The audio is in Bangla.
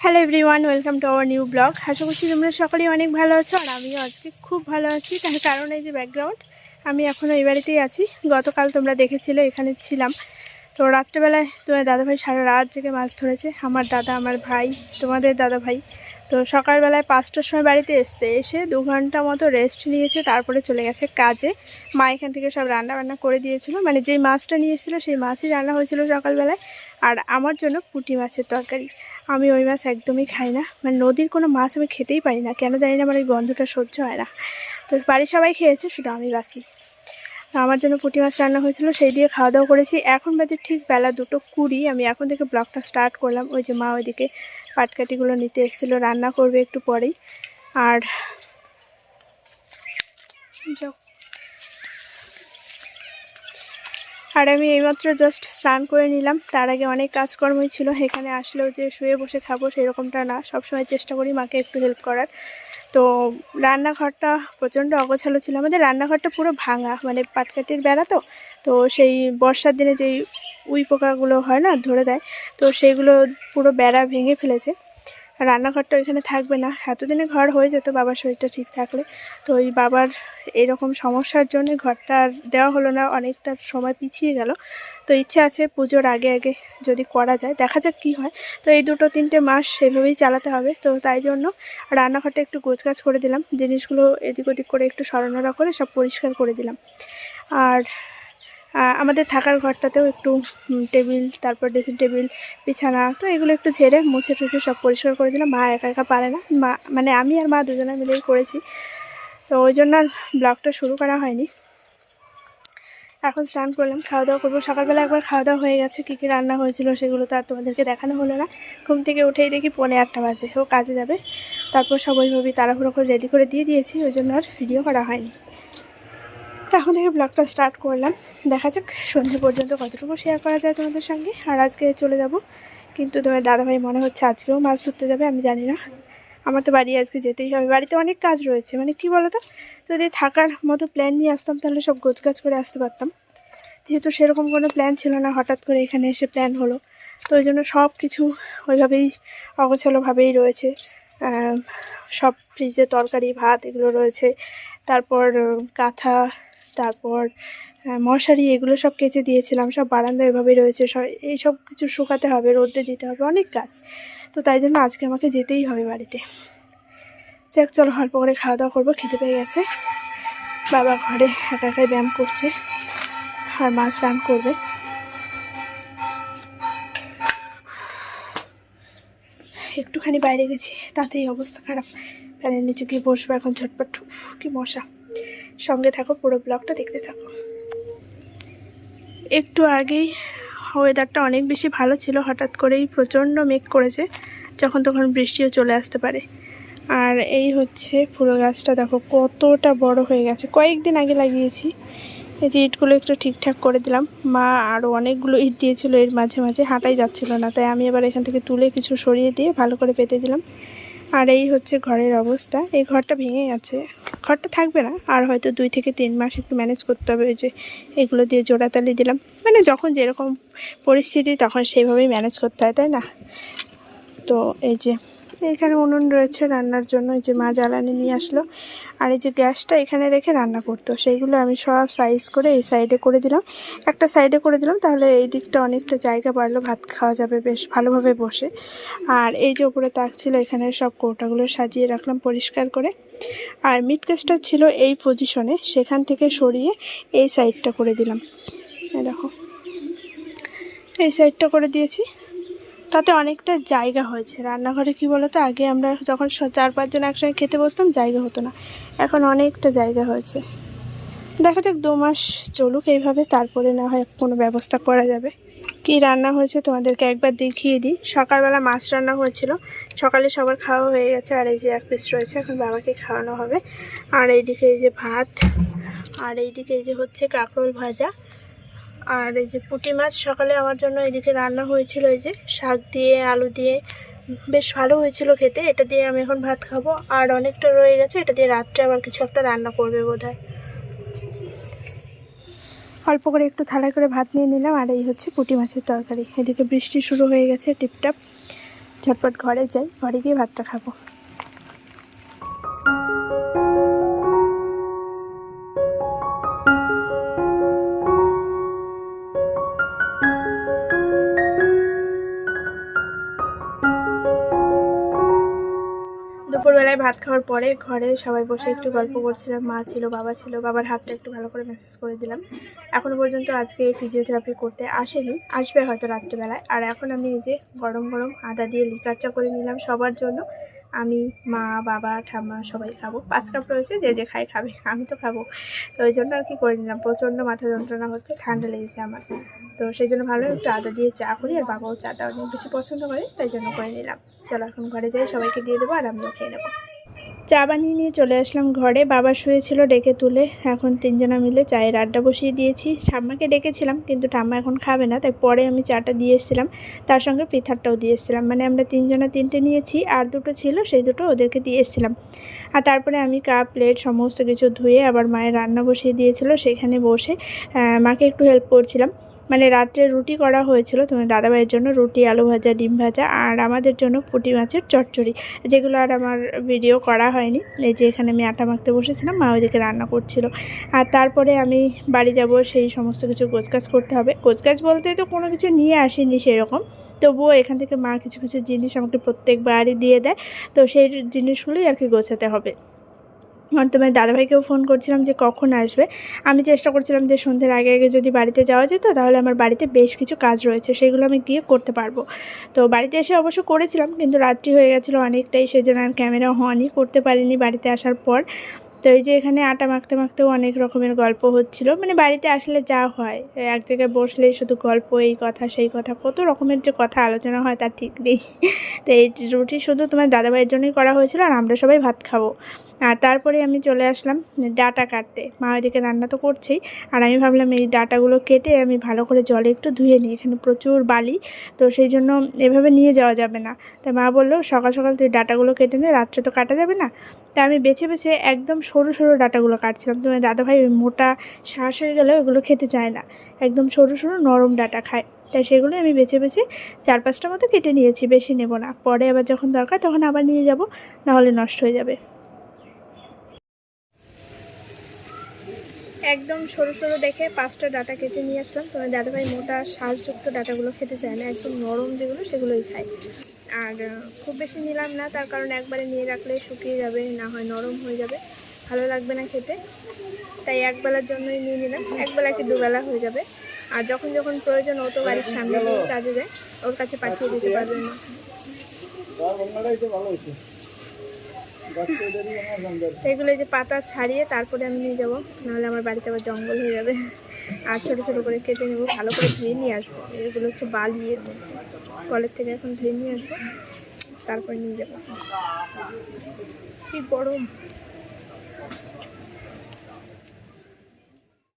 Hello everyone welcome to our new blog আশা করছি তোমরা সকলেই অনেক ভালো আছো আর আমিও আজকে খুব ভালো আছি। তার কারণ এই যে ব্যাকগ্রাউন্ড আমি এখনও এই বাড়িতেই আছি। গতকাল তোমরা দেখেছিলে, এখানে ছিলাম। তো রাত্রেবেলায় তোমার দাদাভাই সারা রাত জেগে মাছ ধরেছে। আমার দাদা, আমার ভাই, তোমাদের দাদা ভাই তো সকালবেলায় পাঁচটার সময় বাড়িতে এসছে। এসে দু ঘণ্টা মতো রেস্ট নিয়েছে, তারপরে চলে গেছে কাজে। মা এখান থেকে সব রান্না বান্না করে দিয়েছিল। মানে যেই মাছটা নিয়ে এসেছিল, সেই মাছই রান্না হয়েছিল সকালবেলায়। আর আমার জন্য পুঁটি মাছের তরকারি। আমি ওই মাছ একদমই খাই না। মানে নদীর কোনো মাছ আমি খেতেই পারি না। কেন জানি না আমার ওই গন্ধটা সহ্য হয় না। তো বাড়ির সবাই খেয়েছে শুধু আমি বাকি। আমার জন্য পুঁটি মাছ রান্না হয়েছিল, সেই দিয়ে খাওয়া দাওয়া করেছি। এখন বাজে ঠিক বেলা দুটো কুড়ি। আমি এখন থেকে ব্লগটা স্টার্ট করলাম। ওই যে মা ওইদিকে পাটকাঠিগুলো নিতে এসেছিল, রান্না করবে একটু পরেই। আর আর আমি এইমাত্র জাস্ট স্নান করে নিলাম। তার আগে অনেক কাজকর্মই ছিল, এখানে আসলেও যে শুয়ে বসে খাব সেরকমটা না, সবসময় চেষ্টা করি মাকে একটু হেল্প করার। তো রান্নাঘরটা প্রচণ্ড অগোছালো ছিল। আমাদের রান্নাঘরটা পুরো ভাঙা মানে পাটকাঠির বেড়া তো তো সেই বর্ষার দিনে যেই উই পোকাগুলো হয় না ধরে দেয়, তো সেইগুলো পুরো বেড়া ভেঙে ফেলেছে। রান্নাঘরটা ওইখানে থাকবে না। এতদিনে ঘর হয়ে যেত বাবার শরীরটা ঠিক থাকলে। তো ওই বাবার এরকম সমস্যার জন্য ঘরটা দেওয়া হলো না, অনেকটা সময় পিছিয়ে গেল। তো ইচ্ছে আছে পুজোর আগে আগে যদি করা যায়, দেখা যাক কী হয়। তো এই দুটো তিনটে মাস সেভাবেই চালাতে হবে। তো তাই জন্য রান্নাঘরটা একটু গোছগাছ করে দিলাম। জিনিসগুলো এদিক ওদিক করে একটু সরানোরা করে সব পরিষ্কার করে দিলাম। আর আমাদের থাকার ঘরটাতেও একটু টেবিল, তারপর ড্রেসিং টেবিল, বিছানা, তো এগুলো একটু ঝেড়ে মুছে টুছে সব পরিষ্কার করে দিলাম। মা একা একা পারে না। মা মানে আমি আর মা দুজনে মিলেই করেছি। তো ওই জন্য আর ব্লগটা শুরু করা হয়নি। এখন স্নান করলাম, খাওয়া দাওয়া করব। সকালবেলা একবার খাওয়া দাওয়া হয়ে গেছে। কী কী রান্না হয়েছিল সেগুলো তো আর তোমাদেরকে দেখানো হলো না। ঘুম থেকে উঠেই দেখি পৌনে আটটা বাজে। ও কাজে যাবে। তারপর সব ওইভাবেই তাড়াহুড়ো করে রেডি করে দিয়ে দিয়েছি। ওই জন্য আর ভিডিও করা হয়নি। তো এখন থেকে ব্লগটা স্টার্ট করলাম। দেখা যাক সন্ধে পর্যন্ত কতটুকু শেয়ার করা যায় তোমাদের সঙ্গে। আর আজকে চলে যাব। কিন্তু তোমার দাদাভাই মনে হচ্ছে আজকেও মাছ ধরতে যাবে, আমি জানি না। আমার তো বাড়ি আজকে যেতেই হবে। বাড়িতে অনেক কাজ রয়েছে। মানে কি বলো তো যদি থাকার মতো প্ল্যান নিয়ে আসতাম, তাহলে সব গোছগাছ করে আসতে পারতাম। যেহেতু সেরকম কোনো প্ল্যান ছিল না, হঠাৎ করে এখানে এসে প্ল্যান হলো। তো ওই জন্য সব কিছু ওইভাবেই অগোছালোভাবেই রয়েছে। সব ফ্রিজে তরকারি, ভাত এগুলো রয়েছে। তারপর কাঁথা তারপর মশারি এগুলো সব কেচে দিয়েছিলাম, সব বারান্দা এভাবেই রয়েছে, সব, এই সব কিছু শুকাতে হবে, রোদে দিতে হবে, অনেক কাজ। তো তাই জন্য আজকে আমাকে যেতেই হবে বাড়িতে। যাক, চলো অল্প করে খাওয়া দাওয়া করব খেতে পেয়ে গেছে। বাবা ঘরে একা একাই ব্যায়াম করছে, আর মাছ রান করবে। একটুখানি বাইরে গেছি, তাতেই অবস্থা খারাপ। ফ্যানের নিচে গিয়ে বসবো এখন ঝটপট কি মশা। সঙ্গে থাকো, পুরো ব্লগটা দেখতে থাকো। একটু আগেই ওয়েদারটা অনেক বেশি ভালো ছিল, হঠাৎ করেই প্রচণ্ড মেঘ করেছে, যখন তখন বৃষ্টিও চলে আসতে পারে। আর এই হচ্ছে ফুল গাছটা, দেখো কতটা বড় হয়ে গেছে। কয়েকদিন আগে লাগিয়েছি, এই যে ইটগুলো একটু ঠিকঠাক করে দিলাম। মা আরও অনেকগুলো ইট দিয়েছিল, এর মাঝে মাঝে হাঁটাই যাচ্ছিল না, তাই আমি এবার এখান থেকে তুলে কিছু সরিয়ে দিয়ে ভালো করে পেতে দিলাম। আর এই হচ্ছে ঘরের অবস্থা। এই ঘরটা ভেঙে গেছে। ঘরটা থাকবে না। আর হয়তো দুই থেকে তিন মাস একটু ম্যানেজ করতে হবে ওই যে এগুলো দিয়ে জোড়াতালি দিলাম। মানে যখন যেরকম পরিস্থিতি তখন সেইভাবেই ম্যানেজ করতে হয়, তাই না? তো এই যে এখানে উনুন রয়েছে রান্নার জন্য, এই যে মা জ্বালানি নিয়ে আসলো। আর এই যে গ্যাসটা এখানে রেখে রান্না করতো, সেইগুলো আমি সব সাইজ করে এই সাইডে করে দিলাম। একটা সাইডে করে দিলাম, তাহলে এই দিকটা অনেকটা জায়গা বাড়লো, ভাত খাওয়া যাবে বেশ ভালোভাবে বসে। আর এই যে উপরে তাক ছিল, এখানে সব কৌটাগুলো সাজিয়ে রাখলাম পরিষ্কার করে। আর মিট কেসটা ছিল এই পজিশনে সেখান থেকে সরিয়ে এই সাইডটা করে দিলাম। দেখো, এই সাইডটা করে দিয়েছি। তাতে অনেকটা জায়গা হয়েছে। রান্নাঘরে কি বলতো, আগে আমরা যখন চার পাঁচজন একসঙ্গে খেতে বসতাম, জায়গা হতো না। এখন অনেকটা জায়গা হয়েছে। দেখা যাক দু মাস চলুক এইভাবে, তারপরে না হয় কোনো ব্যবস্থা করা যাবে। কি রান্না হয়েছে তোমাদেরকে একবার দেখিয়ে দিই। সকালবেলা মাছ রান্না হয়েছিল। সকালে সবার খাওয়া হয়ে গেছে, আর এই যে এক পিস রয়েছে, এখন বাবাকে খাওয়ানো হবে। আর এইদিকে এই যে ভাত, আর এইদিকে এই যে হচ্ছে কাঁকরোল ভাজা। আর এই যে পুঁটি মাছ সকালে আমার জন্য এদিকে রান্না হয়েছিল, এই যে শাক দিয়ে, আলু দিয়ে, বেশ ভালো হয়েছিল খেতে। এটা দিয়ে আমি এখন ভাত খাব। আর অনেকটা রয়ে গেছে, এটা দিয়ে রাত্রে আবার কিছু একটা রান্না করবে বোধ অল্প করে একটু থালায় করে ভাত নিয়ে নিলাম, আর এই হচ্ছে পুঁটি মাছের তরকারি। এদিকে বৃষ্টি শুরু হয়ে গেছে, টিপটাপ। ঝটপট ঘরে যাই, ঘরে গিয়ে ভাতটা খাব। দুপুরবেলায় ভাত খাওয়ার পরে ঘরে সবাই বসে একটু গল্প করছিলাম, মা ছিল, বাবা ছিল, বাবার হাতটা একটু ভালো করে মেসেজ করে দিলাম। এখনও পর্যন্ত আজকে ফিজিওথেরাপি করতে আসেনি, আসবে হয়তো রাত্রেবেলায়। আর এখন আমি এই যে গরম গরম আদা দিয়ে লিকার চা করে নিলাম সবার জন্য। আমি, মা, বাবা, ঠাম্মা সবাই খাব। পাঁচ কাপ রয়েছে, যে যে খাই খাবে, আমি তো খাব। তো ওই জন্য আর কি করে নিলাম। প্রচণ্ড মাথা যন্ত্রণা হচ্ছে, ঠান্ডা লেগেছে আমার। তো সেই জন্য ভালো একটু আদা দিয়ে চা করি, আর বাবাও চাটা অনেক বেশি পছন্দ করে, তাই জন্য করে নিলাম। চলো এখন ঘরে যাই, সবাইকে দিয়ে দেবো আর আমিও খেয়ে নেব। চা বানিয়ে নিয়ে চলে আসলাম ঘরে, বাবা শুয়েছিল ডেকে তুলে। এখন তিনজনা মিলে চায়ের আড্ডা বসিয়ে দিয়েছি। ঠাম্মাকে ডেকেছিলাম, কিন্তু ঠাম্মা এখন খাবে না, তাই পরে আমি চাটা দিয়ে এসেছিলাম। তার সঙ্গে পিঠারটাও দিয়ে এসেছিলাম। মানে আমরা তিনজনা তিনটে নিয়েছি, আর দুটো ছিল, সেই দুটো ওদেরকে দিয়ে এসেছিলাম। আর তারপরে আমি কাপ, প্লেট, সমস্ত কিছু ধুয়ে আবার মায়ের রান্না বসিয়ে দিয়েছিল, সেখানে বসে মাকে একটু হেল্প করছিলাম। মানে রাত্রে রুটি করা হয়েছিল, তোমার দাদাভাইয়ের জন্য রুটি, আলু ভাজা, ডিম ভাজা আর আমাদের জন্য পুঁটি মাছের চচ্চড়ি। যেগুলো আর আমার ভিডিও করা হয়নি। এই যে এখানে আমি আটা মাখতে বসেছিলাম, মা ওইদিকে রান্না করছিল। আর তারপরে আমি বাড়ি যাব, সেই সমস্ত কিছু গোছগাছ করতে হবে। গোছগাছ বলতে তো কোনো কিছু নিয়ে আসিনি সেরকম। তবুও এখান থেকে মা কিছু কিছু জিনিস আমাকে প্রত্যেকবারই দিয়ে দেয়। তো সেই জিনিসগুলোই আর কি গোছাতে হবে। আর তোমার দাদাভাইকেও ফোন করছিলাম যে কখন আসবে। আমি চেষ্টা করছিলাম যে সন্ধ্যের আগে আগে যদি বাড়িতে যাওয়া যেত তাহলে আমার বাড়িতে বেশ কিছু কাজ রয়েছে, সেগুলো আমি গিয়ে করতে পারব। তো বাড়িতে এসে অবশ্য করেছিলাম, কিন্তু রাত্রি হয়ে গেছিল অনেকটাই, সেজন্য আর ক্যামেরা অনই করতে পারিনি বাড়িতে আসার পর। তো এই যে এখানে আটা মাখতে মাখতেও অনেক রকমের গল্প হচ্ছিল মানে বাড়িতে আসলে যা হয়, এক জায়গায় বসলেই শুধু গল্প, এই কথা, সেই কথা, কত রকমের যে কথা আলোচনা হয় তার ঠিক নেই। তো এই রুটি শুধু তোমার দাদাভাইয়ের জন্যই করা হয়েছিল আর আমরা সবাই ভাত খাব। আর তারপরে আমি চলে আসলাম ডাটা কাটতে। মা ওইদিকে রান্না তো করছেই। আর আমি ভাবলাম এই ডাটাগুলো কেটে আমি ভালো করে জলে একটু ধুয়ে নিই। এখানে প্রচুর বালি, তো সেই জন্য এভাবে নিয়ে যাওয়া যাবে না। তা মা বলল, সকাল সকাল তুই ডাটাগুলো কেটে নে, রাত্রে তো কাটা যাবে না। তা আমি বেছে বেছে একদম সরু সরু ডাটাগুলো কাটছিলাম। তোমার দাদাভাই ওই মোটা শ্বাস হয়ে গেলে ওগুলো খেতে চায় না। একদম সরু সরু নরম ডাটা খায়। তাই সেগুলো আমি বেছে বেছে চার পাঁচটা মতো কেটে নিয়েছি, বেশি নেব না। পরে আবার যখন দরকার তখন আবার নিয়ে যাব, নাহলে নষ্ট হয়ে যাবে। একদম সরু সরু দেখে পাঁচটা ডাটা কেটে নিয়ে আসলাম। তোমার দাদাভাই মোটা শ্বাসযুক্ত ডাটাগুলো খেতে চায় না, একদম নরম যেগুলো সেগুলোই খায়। আর খুব বেশি নিলাম না, তার কারণ একবারে নিয়ে রাখলে শুকিয়ে যাবে, না হয় নরম হয়ে যাবে। ভালো লাগবে না খেতে, তাই একবেলার জন্যই নিয়ে নিলাম। একবেলা কি দুবেলা হয়ে যাবে। আর যখন যখন প্রয়োজন ও তো বাড়ির সামনে কাজে যায় ওর কাছে পাঠিয়ে দিতে পারবেন না। এগুলো যে পাতা ছাড়িয়ে তারপরে আমি নিয়ে যাব। নাহলে আমার বাড়িতে আবার জঙ্গল হয়ে যাবে। আর ছোটো ছোটো করে কেটে নেব, ভালো করে ধুয়ে নিয়ে আসব। এগুলো হচ্ছে বালিয়ে কলের থেকে এখন ধুয়ে নিয়ে আসব। তারপরে নিয়ে যাব। কি গরম।